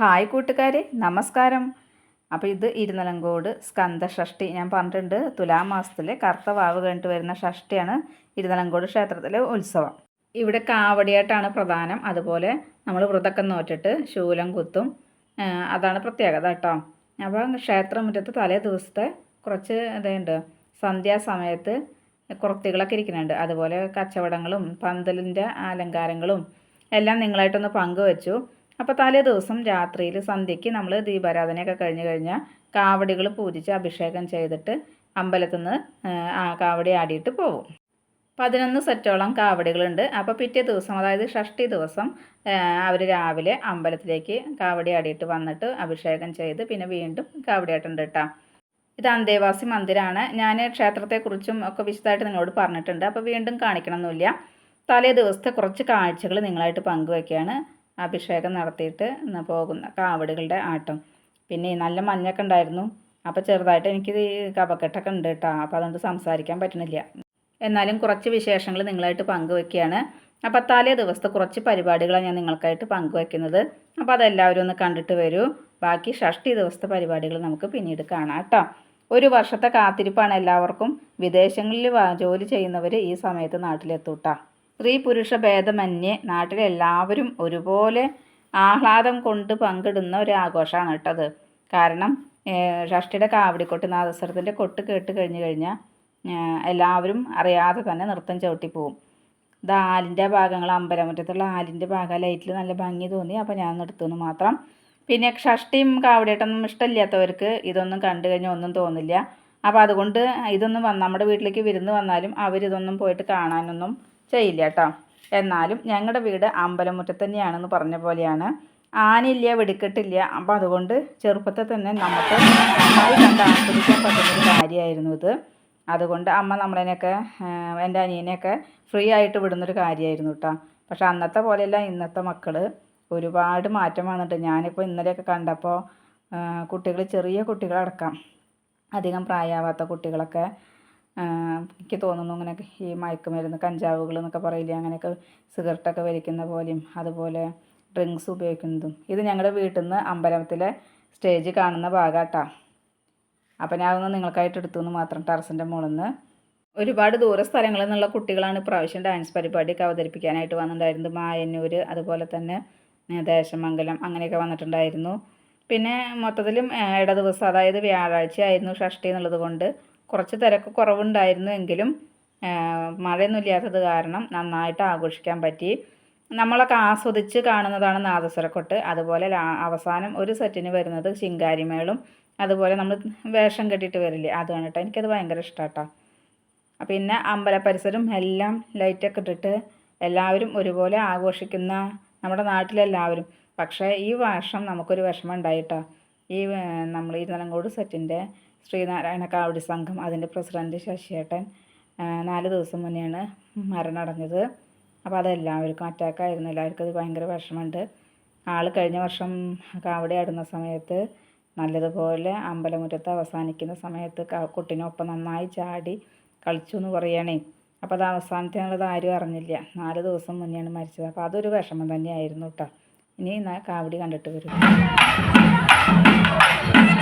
Hi കൂട്ടുകാരെ നമസ്കാരം. അപ്പോൾ ഇത് ഇരുന്നലങ്കോട് സ്കന്ദ ഷഷ്ടി ഞാൻ പറഞ്ഞിട്ടുണ്ട് തുലാമാസത്തിലെ കറുത്ത വാവ് കഴിഞ്ഞിട്ട് വരുന്ന ഷഷ്ടിയാണ് ഇരുന്നലങ്കോട് ക്ഷേത്രത്തിലെ ഉത്സവം. ഇവിടെ കാവടിയായിട്ടാണ് പ്രധാനം. അതുപോലെ നമ്മൾ വ്രതക്കം നോറ്റിട്ട് ശൂലം കുത്തും അതാണ് പ്രത്യേകത കേട്ടോ. അപ്പോൾ ക്ഷേത്രമുറ്റത്ത് തലേ ദിവസത്തെ കുറച്ച് ഇതുണ്ട്. സന്ധ്യാസമയത്ത് കുറത്തികളൊക്കെ ഇരിക്കുന്നുണ്ട്. അതുപോലെ കച്ചവടങ്ങളും പന്തലിന്റെ അലങ്കാരങ്ങളും എല്ലാം നിങ്ങളായിട്ടൊന്ന് പങ്കുവച്ചു. അപ്പോൾ തലേ ദിവസം രാത്രിയിൽ സന്ധ്യയ്ക്ക് നമ്മൾ ദീപാരാധനയൊക്കെ കഴിഞ്ഞ് കഴിഞ്ഞാൽ കാവടികൾ പൂജിച്ച് അഭിഷേകം ചെയ്തിട്ട് അമ്പലത്തിൽ നിന്ന് കാവടി ആടിയിട്ട് പോകും പതിനൊന്ന് സെറ്റോളം കാവടികളുണ്ട്. അപ്പോൾ പിറ്റേ ദിവസം അതായത് ഷഷ്ടി ദിവസം അവർ രാവിലെ അമ്പലത്തിലേക്ക് കാവടി ആടിയിട്ട് വന്നിട്ട് അഭിഷേകം ചെയ്ത് പിന്നെ വീണ്ടും കാവടി കേട്ടോ ഇത് അന്തേവാസി മന്ദിരമാണ് ഞാൻ ക്ഷേത്രത്തെക്കുറിച്ചും ഒക്കെ വിശദമായിട്ട് നിങ്ങളോട് പറഞ്ഞിട്ടുണ്ട്. അപ്പോൾ വീണ്ടും കാണിക്കണമെന്നില്ല തലേ ദിവസത്തെ കുറച്ച് കാഴ്ചകൾ നിങ്ങളായിട്ട് പങ്കുവയ്ക്കുകയാണ് അഭിഷേകം നടത്തിയിട്ട് പോകുന്ന കാവടികളുടെ ആട്ടം. പിന്നെ നല്ല മഞ്ഞൊക്കെ ഉണ്ടായിരുന്നു. അപ്പോൾ ചെറുതായിട്ട് എനിക്ക് ഈ കപക്കെട്ടൊക്കെ ഉണ്ട് കേട്ടോ അപ്പോൾ അതുകൊണ്ട് സംസാരിക്കാൻ പറ്റണില്ല. എന്നാലും കുറച്ച് വിശേഷങ്ങൾ നിങ്ങളായിട്ട് പങ്കുവെക്കുകയാണ്. അപ്പോൾ തലേ ദിവസത്തെ കുറച്ച് പരിപാടികളാണ് ഞാൻ നിങ്ങൾക്കായിട്ട് പങ്കുവെക്കുന്നത്. അപ്പോൾ അതെല്ലാവരും ഒന്ന് കണ്ടിട്ട് വരൂ. ബാക്കി ഷഷ്ടി ദിവസത്തെ പരിപാടികൾ നമുക്ക് പിന്നീട് കാണാം കേട്ടോ ഒരു വർഷത്തെ കാത്തിരിപ്പാണ് എല്ലാവർക്കും. വിദേശങ്ങളിൽ ജോലി ചെയ്യുന്നവർ ഈ സമയത്ത് നാട്ടിലെത്തൂട്ടാ സ്ത്രീ പുരുഷ ഭേദമന്യേ നാട്ടിലെല്ലാവരും ഒരുപോലെ ആഹ്ലാദം കൊണ്ട് പങ്കിടുന്ന ഒരു ആഘോഷമാണ് കേട്ടത് കാരണം ഷഷ്ടിയുടെ കാവടിക്കൊട്ട് നാദസ്വരത്തിന്റെ കൊട്ട് കേട്ട് കഴിഞ്ഞു കഴിഞ്ഞാൽ എല്ലാവരും അറിയാതെ തന്നെ നൃത്തം ചവിട്ടി പോവും ഇത് ആലിന്റെ ഭാഗങ്ങൾ അമ്പലമുറ്റത്തുള്ള ആലിന്റെ ഭാഗം ലൈറ്റിൽ നല്ല ഭംഗി തോന്നി അപ്പോൾ ഞാൻ നിർത്തുന്നു മാത്രം. പിന്നെ ഷഷ്ടിയും കാവടിയായിട്ടൊന്നും ഇഷ്ടമില്ലാത്തവർക്ക് ഇതൊന്നും കണ്ടു കഴിഞ്ഞാൽ ഒന്നും തോന്നില്ല. അപ്പോൾ അതുകൊണ്ട് ഇതൊന്നും നമ്മുടെ വീട്ടിലേക്ക് വിരുന്ന് വന്നാലും അവരിതൊന്നും പോയിട്ട് കാണാനൊന്നും ചെയ്യില്ല കേട്ടോ എന്നാലും ഞങ്ങളുടെ വീട് അമ്പലമുറ്റത്ത് തന്നെയാണെന്ന് പറഞ്ഞ പോലെയാണ്. ആനയില്ല വെടിക്കെട്ടില്ല. അപ്പോൾ അതുകൊണ്ട് ചെറുപ്പത്തിൽ തന്നെ നമുക്ക് നന്നായി കണ്ട് ആസ്വദിക്കാൻ പറ്റുന്നൊരു കാര്യമായിരുന്നു ഇത്. അതുകൊണ്ട് അമ്മ നമ്മളതിനെയൊക്കെ എന്റെ അനിയനെയൊക്കെ ഫ്രീ ആയിട്ട് വിടുന്നൊരു കാര്യമായിരുന്നു കേട്ടോ പക്ഷെ അന്നത്തെ പോലെയല്ല ഇന്നത്തെ മക്കൾ ഒരുപാട് മാറ്റം വന്നിട്ട് ഞാനിപ്പോൾ ഇന്നലെയൊക്കെ കണ്ടപ്പോൾ കുട്ടികൾ ചെറിയ കുട്ടികളടക്കം. അധികം പ്രായമാവാത്ത കുട്ടികളൊക്കെ എനിക്ക് തോന്നുന്നു ഇങ്ങനെയൊക്കെ ഈ മയക്കുമരുന്ന് കഞ്ചാവുകൾ എന്നൊക്കെ പറയില്ലേ അങ്ങനെയൊക്കെ സിഗരറ്റൊക്കെ വലിക്കുന്ന പോലെയും അതുപോലെ ഡ്രിങ്ക്സ് ഉപയോഗിക്കുന്നതും. ഇത് ഞങ്ങളുടെ വീട്ടിൽ നിന്ന് അമ്പലത്തിലെ സ്റ്റേജ് കാണുന്ന ഭാഗാട്ടാ. അപ്പം ഞാൻ ഒന്ന് നിങ്ങൾക്കായിട്ട് എടുത്തു എന്ന് മാത്രം ടെറസിന്റെ മുകളിൽ നിന്ന് ഒരുപാട് ദൂര സ്ഥലങ്ങളിൽ നിന്നുള്ള കുട്ടികളാണ് ഇപ്രാവശ്യം ഡാൻസ് പരിപാടിയൊക്കെ അവതരിപ്പിക്കാനായിട്ട് വന്നിട്ടുണ്ടായിരുന്നത്. മായന്നൂർ അതുപോലെ തന്നെ ദേശമംഗലം അങ്ങനെയൊക്കെ വന്നിട്ടുണ്ടായിരുന്നു. പിന്നെ മൊത്തത്തിലും ഇട ദിവസം അതായത് വ്യാഴാഴ്ച ആയിരുന്നു ഷഷ്ടി എന്നുള്ളത് കൊണ്ട് കുറച്ച് തിരക്ക് കുറവുണ്ടായിരുന്നു എങ്കിലും മഴയൊന്നുമില്ലാത്തത് കാരണം നന്നായിട്ട് ആഘോഷിക്കാൻ പറ്റി. നമ്മളൊക്കെ ആസ്വദിച്ച് കാണുന്നതാണ് നാദസ്വരക്കൊട്ട്. അതുപോലെ അവസാനം ഒരു സെറ്റിന് വരുന്നത് ശിങ്കാരിമേളും അതുപോലെ നമ്മൾ വേഷം കെട്ടിയിട്ട് വരില്ലേ അത് കണ്ടിട്ട് എനിക്കത് ഭയങ്കര ഇഷ്ടമാട്ടോ പിന്നെ അമ്പല പരിസരം എല്ലാം ലൈറ്റൊക്കെ ഇട്ടിട്ട് എല്ലാവരും ഒരുപോലെ ആഘോഷിക്കുന്ന നമ്മുടെ നാട്ടിലെല്ലാവരും. പക്ഷേ ഈ വർഷം നമുക്കൊരു വിഷമം ഉണ്ടായിട്ടോ. ഈ നമ്മൾ ഇരുന്നലങ്കോട് നിലങ്കോട് സെറ്റിന്റെ ശ്രീനാരായണ കാവടി സംഘം അതിന്റെ പ്രസിഡന്റ് ശശിയേട്ടൻ നാല് ദിവസം മുന്നെയാണ് മരണമടഞ്ഞത് അപ്പോൾ അതെല്ലാവർക്കും അറ്റാക്കായിരുന്നു. എല്ലാവർക്കും അത് ഭയങ്കര വിഷമമുണ്ട്. ആൾ കഴിഞ്ഞ വർഷം കാവടി ആടുന്ന സമയത്ത് നല്ലതുപോലെ അമ്പലമുറ്റത്ത് അവസാനിക്കുന്ന സമയത്ത് കുട്ടിനൊപ്പം നന്നായി ചാടി കളിച്ചു എന്ന് പറയണേ. അപ്പോൾ അത് അവസാനത്തെ എന്നുള്ളത് ആരും അറിഞ്ഞില്ല. നാല് ദിവസം മുന്നെയാണ് മരിച്ചത്. അപ്പോൾ അതൊരു വിഷമം തന്നെയായിരുന്നു കേട്ടോ. ഇനി കാവടി കണ്ടിട്ട് വരും. Thank you.